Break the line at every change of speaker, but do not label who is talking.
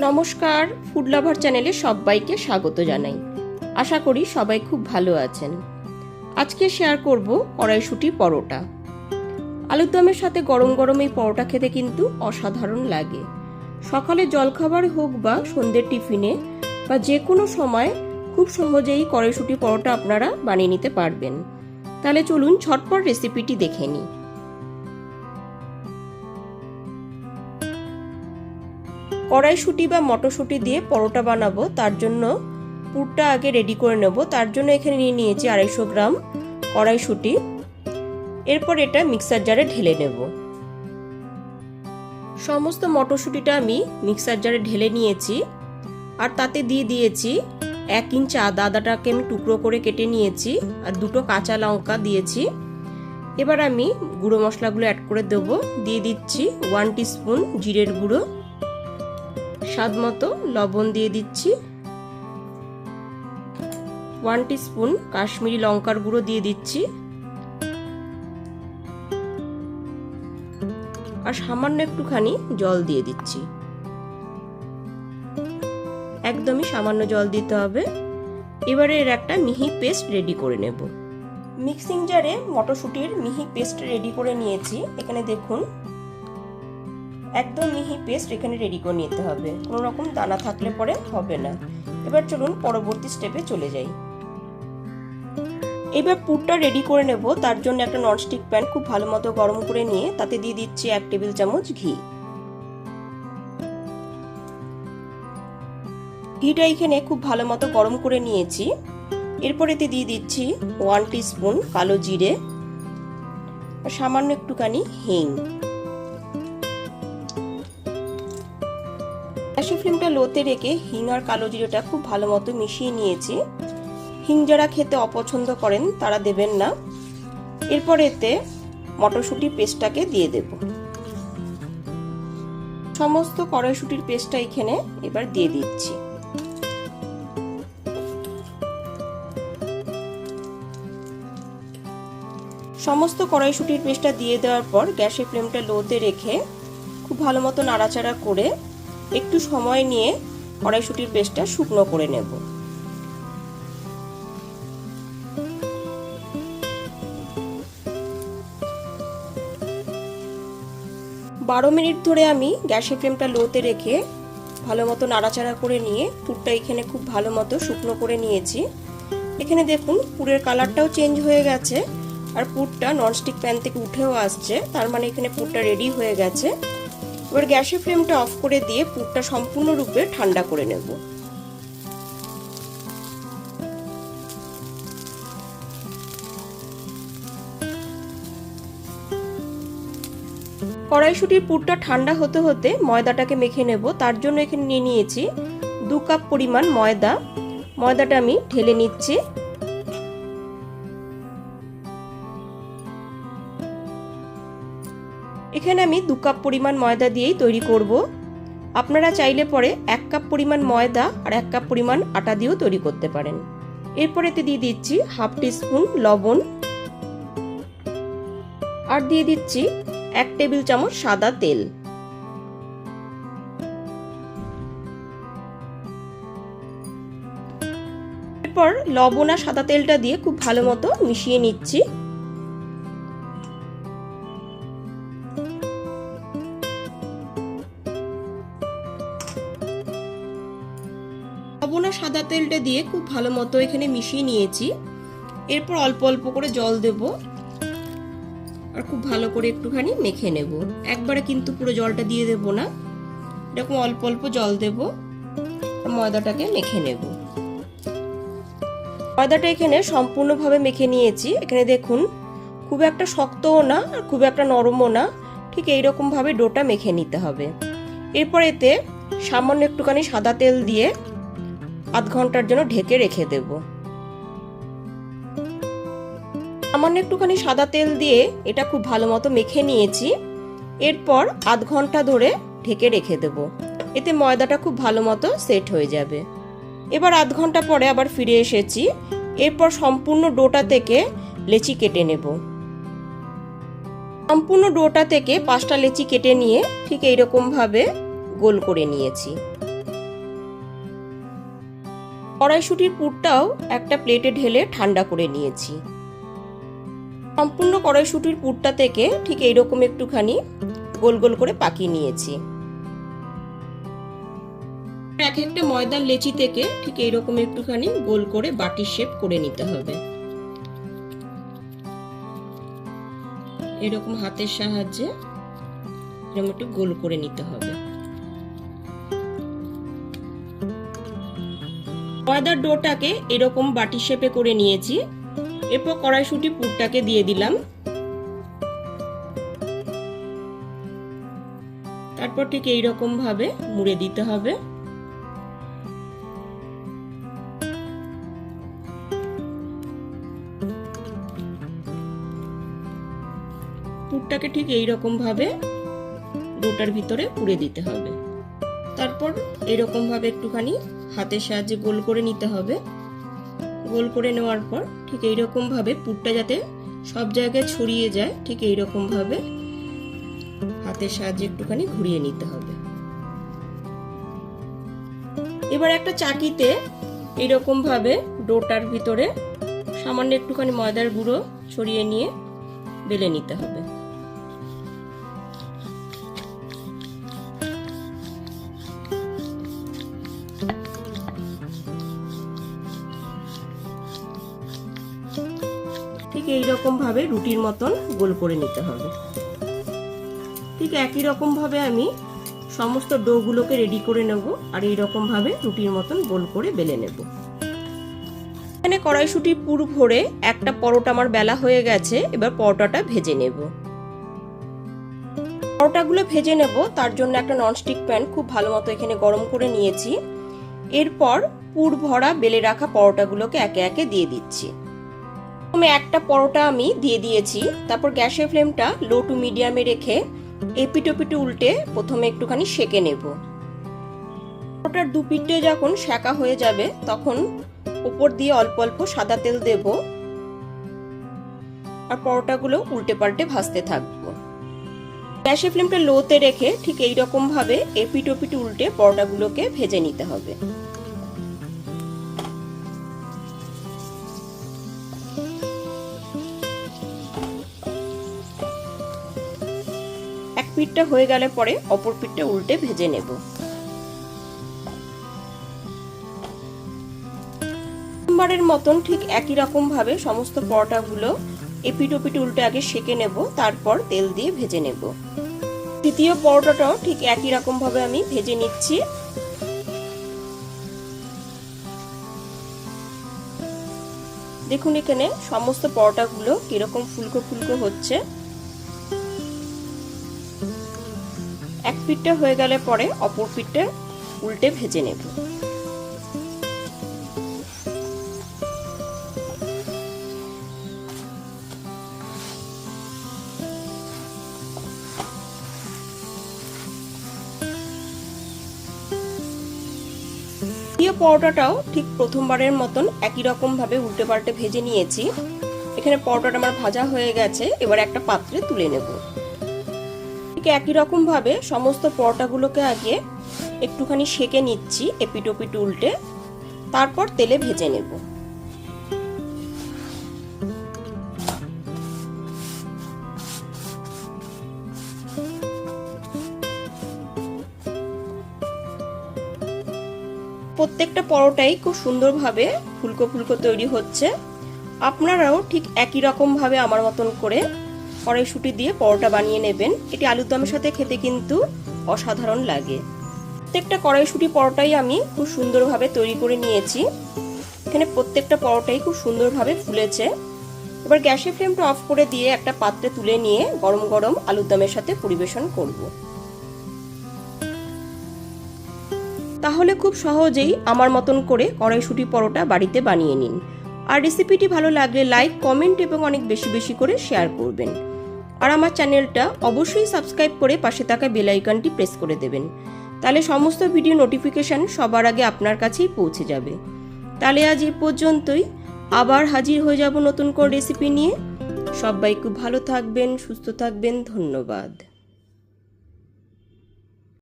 নমস্কার food lover চ্যানেলে সবাইকে স্বাগত জানাই। আশা করি সবাই খুব ভালো আছেন। আজকে শেয়ার করব কড়াইশুটি পরোটা। আলুর দমের সাথে গরম গরম এই পরোটা খেতে কিন্তু অসাধারণ লাগে। সকালে জলখাবার হোক বা সন্ধ্যের টিফিনে বা যে কোনো সময় খুব সহজেই কড়াইশুটি পরোটা আপনারা বানিয়ে নিতে পারবেন। তাহলে চলুন ছটপট রেসিপিটি দেখে নিই। কড়াইশুটি বা মটরশুঁটি দিয়ে পরোটা বানাবো, তার জন্য পুরটা আগে রেডি করে নেব। তার জন্য এখানে নিয়ে নিয়েছি আড়াইশো গ্রাম কড়াইশুটি। এরপর এটা মিক্সার জারে ঢেলে নেব। সমস্ত মটরশুঁটিটা আমি মিক্সার জারে ঢেলে নিয়েছি। আর তাতে দিয়ে দিয়েছি এক ইঞ্চ আদা আদাটাকে আমি টুকরো করে কেটে নিয়েছি, আর দুটো কাঁচা লঙ্কা দিয়েছি। এবার আমি গুঁড়ো মশলাগুলো অ্যাড করে দেবো। দিয়ে দিচ্ছি ওয়ান স্পুন জিরের গুঁড়ো। স্বাদ মতো লবণ দিয়ে দিচ্ছি। ওয়ান স্পুন কাশ্মীরি লঙ্কার গুঁড়ো দিয়ে দিচ্ছি। আর সামান্য একটুখানি জল দিয়ে দিচ্ছি। একদমই সামান্য জল দিতে হবে। এবারে এর একটা মিহি পেস্ট রেডি করে নেব। মিক্সিং জারে মটরশুঁটির মিহি পেস্ট রেডি করে নিয়েছি। এখানে দেখুন একদম মিহি পেস্ট এখানে রেডি করে নিতে হবে। কোনো রকম দানা থাকলে পরে হবে না। এবার চলুন পরবর্তী স্টেপে চলে যাই। এবার পুরটা রেডি করে নেব। তার জন্য একটা ননস্টিক প্যান খুব ভালো মতো গরম করে নিয়ে তাতে দিয়ে দিচ্ছি এক টেবিল চামচ ঘি। ঘিটা এখানে খুব ভালো মতো গরম করে নিয়েছি। এরপর এতে দিয়ে দিচ্ছি ওয়ান স্পুন কালো জিরে সামান্য একটুখানি হিং। গ্যাসের ফ্লেমটা লোতে রেখে হিং আর কালো জিরেটা খুব ভালো মতো মিশিয়ে নিয়েছি। হিং যারা খেতে অপছন্দ করেন, তারা দেবেন না। এরপর এতে মটরশুঁটি পেস্টটাকে দিয়ে দেব। সমস্ত কড়াইশুটির পেস্টটা এখানে এবার দিয়ে দিচ্ছি। সমস্ত কড়াইশুটির পেস্টটা দিয়ে দেওয়ার পর গ্যাসের ফ্লেমটা লোতে রেখে খুব ভালো মতো নাড়াচাড়া করে একটু সময় নিয়ে কড়াইশুটির পেস্টটা শুকনো করে নেব। বারো মিনিট ধরে আমি গ্যাসের ফ্লেমটা লোতে রেখে ভালো মতো নাড়াচাড়া করে নিয়ে পুরটা এখানে খুব ভালো মতো শুকনো করে নিয়েছি। এখানে দেখুন, পুরের কালারটাও চেঞ্জ হয়ে গেছে আর পুরটা ননস্টিক প্যান থেকে উঠেও আসছে, তার মানে এখানে পুরটা রেডি হয়ে গেছে। এবার গ্যাসের ফ্লেমটা অফ করে দিয়ে পুরটা সম্পূর্ণরূপে ঠান্ডা করে নেব। কড়াইশুটির পুরটা ঠান্ডা হতে হতে ময়দাটাকে মেখে নেব। তার জন্য এখানে নিয়ে নিয়েছি দু কাপ পরিমাণ ময়দা। ময়দাটা আমি ঢেলে নিচ্ছি। এখানে আমি দু কাপ পরিমাণ ময়দা দিয়েই তৈরি করব। আপনারা চাইলে পরে এক কাপ পরিমাণ ময়দা আর এক কাপ পরিমাণ আটা দিয়েও তৈরি করতে পারেন। এরপর এতে দিয়ে দিচ্ছি হাফ টিস্পুন লবণ। আর দিয়ে দিচ্ছি এক টেবিল চামচ সাদা তেল। এরপর লবণ আর সাদা তেলটা দিয়ে খুব ভালো মতো মিশিয়ে নিচ্ছি। সাদা তেলটা দিয়ে খুব ভালো মতো এখানে মিশিয়ে নিয়েছি। এরপর অল্প অল্প করে জল দেব। আর খুব ভালো করে একটুখানি মেখে নেব। একবারে কিন্তু পুরো জলটা দিয়ে দেব না। এরকম অল্প অল্প জল দেব। ময়দাটাকে মেখে নেব। ময়দাটা এখানে সম্পূর্ণভাবে মেখে নিয়েছি। এখানে দেখুন, খুব একটা শক্তও না, আর খুব একটা নরমও না। ঠিক এইরকম ভাবে ডোটা মেখে নিতে হবে। এরপর এতে সামান্য একটুখানি সাদা তেল দিয়ে আধ ঘণ্টার জন্য ঢেকে রেখে দেব। সামান্য একটুখানি সাদা তেল দিয়ে এটা খুব ভালো মতো মেখে নিয়েছি। এরপর আধ ঘণ্টা ধরে ঢেকে রেখে দেব। এতে ময়দাটা খুব ভালো মতো সেট হয়ে যাবে। এবার আধ ঘণ্টা পরে আবার ফিরে এসেছি। এরপর সম্পূর্ণ ডোটা থেকে লেচি কেটে নেব। সম্পূর্ণ ডোটা থেকে পাঁচটা লেচি কেটে নিয়ে ঠিক এইরকম ভাবে গোল করে নিয়েছি। কড়াইশুটির পুরটাও একটা প্লেটে ঢেলে ঠান্ডা করে নিয়েছি। সম্পূর্ণ কড়াইশুটির পুরটা থেকে ঠিক এইরকম একটুখানি গোল গোল করে পাকিয়ে নিয়েছি। এক একটা ময়দার লেচি থেকে ঠিক এইরকম একটুখানি গোল করে বাটি শেপ করে নিতে হবে। এরকম হাতের সাহায্যে এরকম একটু গোল করে নিতে হবে। ময়দার ডোটাকে এরকম বাটি শেপে করে নিয়েছি। এরপর কড়াইশুটি পুরটাকে দিয়ে দিলাম। তারপর ঠিক এইরকম ভাবে মুড়ে দিতে হবে। পুরটাকে ঠিক এইরকম ভাবে ডোটার ভিতরে পুড়ে দিতে হবে। তারপর এরকম ভাবে একটুখানি হাতের সাহায্যে গোল করে নিতে হবে। গোল করে নেওয়ার পর ঠিক এইরকম ভাবে পুরটা যাতে সব জায়গায় ছড়িয়ে যায়, ঠিক এইরকম ভাবে হাতের সাহায্যে একটুখানি ঘুরিয়ে নিতে হবে। এবার একটা চাকিতে এইরকম ভাবে ডোটার ভিতরে সামান্য একটুখানি ময়দার গুঁড়ো ছড়িয়ে নিয়ে বেলে নিতে হবে। ঠিক এইরকম ভাবে রুটির মতন গোল করে নিতে হবে। ঠিক একই রকম ভাবে আমি সমস্ত ডোগুলোকে রেডি করে নেব আর এইরকম ভাবে রুটির মতন গোল করে বেলে নেব। এখানে কড়াইশুটি পুর ভরে একটা পরোটা আমার বেলা হয়ে গেছে, এবার পরোটাটা ভেজে নেব। পরোটাগুলো ভেজে নেব, তার জন্য একটা ননস্টিক প্যান খুব ভালো মতো এখানে গরম করে নিয়েছি। এরপর পুর ভরা বেলে রাখা পরোটাগুলোকে একে একে দিয়ে দিচ্ছি। প্রথমে একটা পরোটা আমি দিয়ে দিয়েছি, তারপর গ্যাসের ফ্লেমটা লো টু মিডিয়ামে রেখে এপিটোপিটো উল্টে প্রথমে একটুখানি সেকে নেব। পরোটার দু পিঠে যখন সেকা হয়ে যাবে, তখন উপর দিয়ে অল্প অল্প সাদা তেল দেব আর পরোটাগুলো উল্টে পাল্টে ভাজতে থাকব। গ্যাসের ফ্লেমটা লোতে রেখে ঠিক এই রকম ভাবে এপিটোপিট উল্টে পরোটাগুলোকে ভেজে নিতে হবে। পিঠটা হয়ে গেলে পরে অপর পিঠটা উল্টে ভেজে নেব। প্রথমবারের মতন ঠিক একই রকম ভাবে সমস্ত পরোটাগুলো এপিট ওপিট উল্টে আগে সেকে নেব, তারপর তেল দিয়ে ভেজে নেব। দ্বিতীয় পরোটাটাও ঠিক একই রকম ভাবে আমি ভেজে নিচ্ছি। দেখুন এখানে সমস্ত পরোটাগুলো কীরকম ফুলকো ফুলকো হচ্ছে। এক পিঠটা হয়ে গেলে পরে অপর পিঠটা উল্টে ভেজে নেব। পরোটাটাও ঠিক প্রথমবারের মতন একই রকম ভাবে উল্টে পাল্টে ভেজে নিয়েছি। এখানে পরোটাটা আমার ভাজা হয়ে গেছে, এবার একটা পাত্রে তুলে নেব। একই রকম ভাবে সমস্ত পরোটাগুলোকে আগে একটুখানি সেকে নিচ্ছি এপিটোপিট উল্টে। তারপর তেলে ভেজে নেব। প্রত্যেকটা পরোটাই খুব সুন্দরভাবে ফুলকো ফুলকো তৈরি হচ্ছে। আপনারাও ঠিক একই রকম ভাবে আমার মতন করে কড়াইশুটি দিয়ে পরোটা বানিয়ে নেবেন। এটি আলুর দমের সাথে খেতে কিন্তু অসাধারণ লাগে। প্রত্যেকটা কড়াইশুটি পরোটাই আমি খুব সুন্দরভাবে তৈরি করে নিয়েছি। এখানে প্রত্যেকটা পরোটাই খুব সুন্দরভাবে ফুলেছে। এবার গ্যাসের ফ্লেমটা অফ করে দিয়ে একটা পাত্রে তুলে নিয়ে গরম গরম আলুর দমের সাথে পরিবেশন করব। তাহলে খুব সহজেই আমার মতন করে কড়াইশুটি পরোটা বাড়িতে বানিয়ে নিন। আর রেসিপিটি ভালো লাগলে লাইক কমেন্ট এবং অনেক বেশি বেশি করে শেয়ার করবেন। আর আমার চ্যানেলটা অবশ্যই সাবস্ক্রাইব করে পাশে থাকা বেল আইকনটি প্রেস করে দেবেন। তাহলে সমস্ত ভিডিও নোটিফিকেশান সবার আগে আপনার কাছেই পৌঁছে যাবে। তাহলে আজ এ পর্যন্তই। আবার হাজির হয়ে যাব নতুন করে রেসিপি নিয়ে। সবাই খুব ভালো থাকবেন, সুস্থ থাকবেন, ধন্যবাদ।